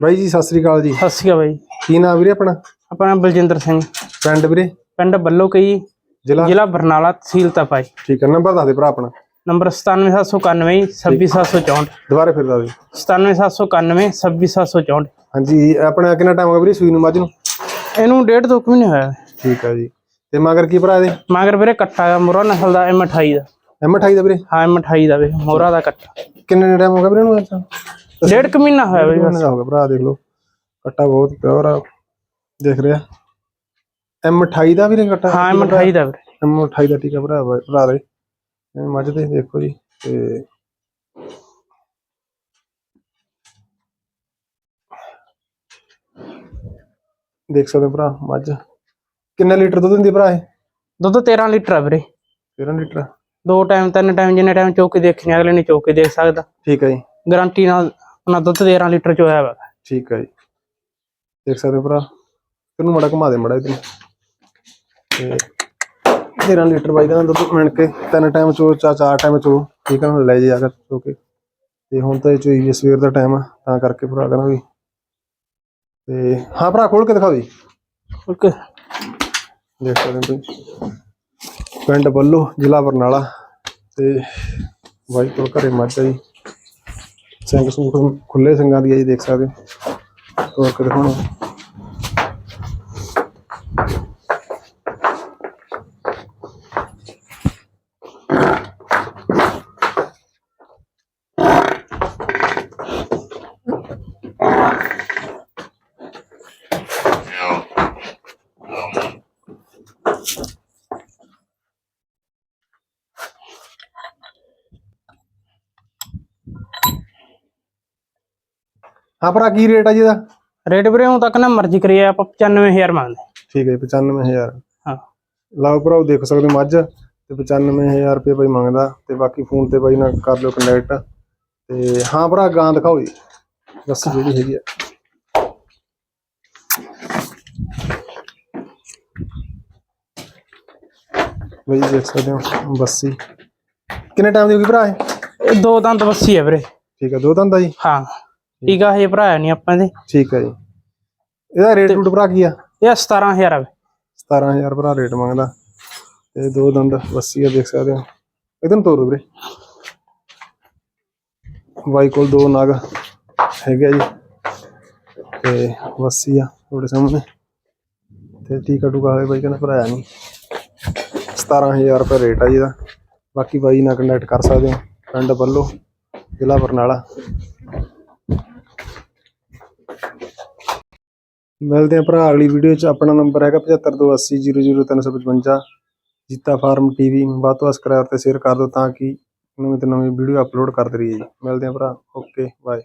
ਬਾਈ ਜੀ ਸਤਿ ਸ੍ਰੀ ਅਕਾਲ ਜੀ। ਸਤਿ ਸ਼੍ਰੀ ਅਕਾਲ ਬਾਈ। ਕੀ ਨਾਮ ਵੀਰੇ ਆਪਣਾ? ਆਪਣਾ ਬਲਜਿੰਦਰ ਸਿੰਘ। ਪਿੰਡ ਵੀਰੇ? ਪਿੰਡ ਬੱਲੋ ਕਈ ਜ਼ਿਲ੍ਹਾ? ਜ਼ਿਲ੍ਹਾ ਬਰਨਾਲਾ ਤਹਿਸੀਲ ਤਪਾਈ ਠੀਕ ਹੈ ਨੰਬਰ ਦੱਸ ਦੇ ਭਰਾ ਆਪਣਾ। ਨੰਬਰ 97791 26764 ਦੁਬਾਰਾ ਫਿਰ ਦੱਸ ਦੇ। 97791 26764 ਹਾਂਜੀ ਆਪਣਾ ਕਿੰਨਾ ਟਾਈਮ ਹੋ ਗਿਆ ਵੀਰੇ ਸੂਈ ਨੂੰ ਮੱਝ ਨੂੰ? ਇਹਨੂੰ ਡੇਢ ਤੋਂ ਕੁ ਮਹੀਨੇ ਹੋਇਆ। ਠੀਕ ਹੈ ਜੀ। ਤੇ ਮਗਰ ਕੀ ਭਰਾ ਇਹਦੇ? ਮਗਰ ਵੀਰੇ ਕੱਟਾ ਗਾ ਮੁਰਾ ਨਸਲ ਦਾ ਐਮ 28 ਦਾ। ਐਮ 28 ਦਾ ਵੀਰੇ? ਹਾਂ ਐਮ 28 ਦਾ ਵੇ ਮੋਰਾ ਦਾ ਕੱਟਾ। ਕਿੰਨੇ ਟਾਈਮ ਹੋ ਗਿਆ ਵੀਰੇ ਨੂੰ ਅੱਛਾ ਡੇਢ ਕੁ ਮਹੀਨਾ ਹੋਇਆ ਬਈ ਬਸ। ਹੋ ਗਿਆ ਭਰਾ ਦੇਖ ਲਓ। ਕੱਟਾ ਬਹੁਤ ਪਿਓਰ ਆ ਦੇਖ ਰਿਹਾ। ਐਮ 28 ਦਾ ਵੀਰੇ ਕੱਟਾ ਹਾਂ ਐਮ 28 ਦਾ ਵੀਰੇ ਐਮ 28 ਦਾ ਟੀਕਾ ਭਰਾ ਭਰਾ ਦੇ। ਇਹ ਮੱਝ ਦੇ ਦੇਖੋ ਜੀ ਤੇ ਦੇਖ ਸਕਦੇ ਹੋ ਭਰਾ ਮੱਝ। ਕਿੰਨੇ ਲੀਟਰ ਦੁੱਧ ਦਿੰਦੀ ਭਰਾ ਇਹ? ਦੁੱਧ 13 ਲੀਟਰ ਆ ਵੀਰੇ। 13 ਲੀਟਰ। ਦੋ ਟਾਈਮ ਤਿੰਨ ਟਾਈਮ ਜਿੰਨੇ ਟਾਈਮ ਚੋਕੇ ਦੇਖਣੇ ਅਗਲੇ ਨੇ ਚੋਕੇ ਦੇਖ ਸਕਦਾ। ਠੀਕ ਹੈ ਜੀ। ਗਾਰੰਟੀ ਨਾਲ ਆਪਣਾ ਦੁੱਧ 13 ਲੀਟਰ ਚ ਹੋਇਆ ਵਾ। ਠੀਕ ਹੈ ਜੀ। ਦੇਖ ਸਕਦੇ ਹੋ ਭਰਾ ਤੈਨੂੰ ਮੜਾ ਘੁਮਾ ਦੇ ਮੜਾ ਇਧਰ ਤੇ 13 ਲੀਟਰ ਬਾਈ ਦਾ ਦੁੱਧ ਮਿਣ ਕੇ ਤਿੰਨ ਟਾਈਮ ਚੋ ਚਾ ਚਾਰ ਟਾਈਮ ਚੋ ਠੀਕ ਹੈ ਲੈ ਜਾ ਕੇ ਚੋ ਕੇ। ਤੇ ਹੁਣ ਤਾਂ ਇਹ ਚੋਈ ਸਵੇਰ ਦਾ ਟਾਈਮ ਆ ਤਾਂ ਕਰਕੇ ਭਰਾ ਕਹਿੰਦਾ ਵੀ। ਤੇ ਹਾਂ ਭਰਾ ਖੋਲ ਕੇ ਦਿਖਾਓ ਜੀ। ਓਕੇ ਦੇਖ ਸਕਦੇ ਹੋ ਤੁਸੀਂ। ਪਿੰਡ ਬੱਲੋ ਜ਼ਿਲ੍ਹਾ ਬਰਨਾਲਾ। ਤੇ ਕੋਲ ਘਰੇ ਮੱਝ ਜੀ। ਸਿੰਘ ਸੂਖ ਖੁੱਲੇ ਸਿੰਘਾਂ ਦੀ ਆ ਜੀ ਦੇਖ ਸਕਦੇ ਹੋ। ਤੋਰ ਕੇ ਦਿਖਾਉਣਾ ਹਾਂ ਭਰਾ ਕੀ ਰੇਟ ਆ ਜੀ ਇਹਦਾ? ਰੇਟ ਵੀਰੇ ਹੁਣ ਤੱਕ ਨਾ ਮਰਜ਼ੀ ਕਰੀਏ ਆਪਾਂ 95000 ਮੰਗਦੇ ਠੀਕ ਹੈ ਜੀ, 95000 ਹਾਂ। ਲਾਓ ਭਰਾਓ ਦੇਖ ਸਕਦੇ ਹੋ ਮੱਝ ਤੇ 95000 ਰੁਪਏ ਬਾਈ ਮੰਗਦਾ ਤੇ ਬਾਕੀ ਫੋਨ ਤੇ ਬਾਈ ਨਾਲ ਕਰ ਲਿਓ ਕੰਟੈਕਟ ਤੇ ਹਾਂ ਭਰਾ ਗਾਂ ਦਿਖਾਓ ਜੀ। ਦੱਸੋ ਜਿਹੜੀ ਹੈਗੀ ਆ। ਬਈ ਦੇਖ ਸਕਦੇ ਹੋ ਬੱਸੀ। ਕਿੰਨੇ ਟਾਈਮ ਦੀ ਹੋ ਗਈ ਭਰਾ ਇਹ? ਦੋ ਦੰਦ ਵੱਸੀ ਹੈ ਵੀਰੇ। ਠੀਕ ਹੈ ਦੋ ਦੰਦ ਦਾ ਜੀ? ਹਾਂ। ਟੀਕਾ ਹਜੇ ਭਰਾਇਆ ਨਹੀਂ ਆਪਾਂ ਦੇ। ਠੀਕ ਹੈ ਜੀ। ਇਹਦਾ ਰੇਟ ਰੂਟ ਭਰਾ ਕੀ ਆ? ਇਹ 17000 ਆ। ਵੇ 17000 ਭਰਾ ਰੇਟ ਮੰਗਦਾ। ਤੇ ਦੋ ਦੰਦ ਵੱਸੀ ਆ ਦੇਖ ਸਕਦੇ ਹੋ। ਇਧਰ ਤੋਰ ਦੋ ਵੀਰੇ। ਬਾਈ ਕੋਲ ਦੋ ਨਗ ਹੈਗੇ ਆ ਜੀ। ਤੇ ਵੱਸੀ ਆ ਤੁਹਾਡੇ ਸਾਹਮਣੇ। ਤੇ ਟੀਕਾ ਟੂਕਾ ਹੋਏ ਬਾਈ ਕਹਿੰਦਾ ਭਰਾਇਆ ਨਹੀਂ 17000 ਰੁਪਏ ਰੇਟ ਆ ਜੀ ਦਾ ਬਾਕੀ ਬਾਈ ਨਾਲ ਕੰਟੈਕਟ ਕਰ ਸਕਦੇ ਹੋ। ਪਿੰਡ ਬੱਲੋ ਜ਼ਿਲ੍ਹਾ ਬਰਨਾਲਾ। ਮਿਲਦੇ ਆ ਭਰਾ, ਅਗਲੀ ਵੀਡੀਓ ਚ। ਆਪਣਾ ਨੰਬਰ ਹੈਗਾ 7528000355 ਜੀਤਾ ਫਾਰਮ ਟੀਵੀ, ਵੱਧ ਤੋਂ ਵੱਧ ਸਬਸਕ੍ਰਾਈਬ ਤੇ ਸ਼ੇਅਰ ਕਰ ਦਿਓ ਤਾਂ ਕਿ ਨਵੀਂ ਤੋਂ ਨਵੀਂ ਵੀਡੀਓ ਅਪਲੋਡ ਕਰਦੇ ਰਹੀਏ ਜੀ। ਮਿਲਦੇ ਆ ਭਰਾ। Okay bye